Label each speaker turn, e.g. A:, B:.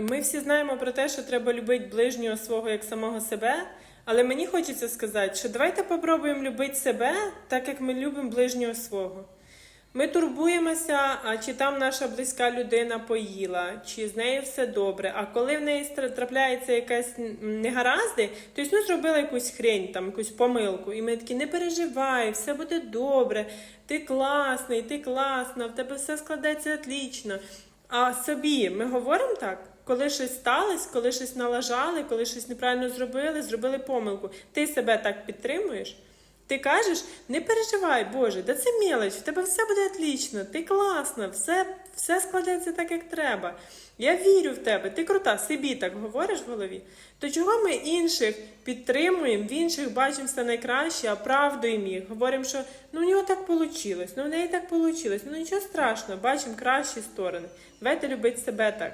A: Ми всі знаємо про те, що треба любити ближнього свого як самого себе. Але мені хочеться сказати, що давайте попробуємо любити себе так, як ми любимо ближнього свого. Ми турбуємося, а чи там наша близька людина поїла, чи з нею все добре. А коли в неї трапляється якась негаразди, то ну, зробила якусь хрень, там, якусь помилку, і ми такі не переживай, все буде добре, ти класний, ти класна, в тебе все складеться отлично. А собі ми говоримо так, коли щось сталося, коли щось налажали, коли щось неправильно зробили, зробили помилку. Ти себе так підтримуєш? Ти кажеш, не переживай, Боже, да це мелоч, в тебе все буде отлично, ти класна, все, все складеться так, як треба. Я вірю в тебе, ти крута, собі так говориш в голові. То чого ми інших підтримуємо, в інших бачимо все найкраще, а правдуємо їх. Говоримо, що ну у нього так вийшло, ну в неї так вийшло, ну нічого страшного, бачимо кращі сторони. Давайте любити себе так.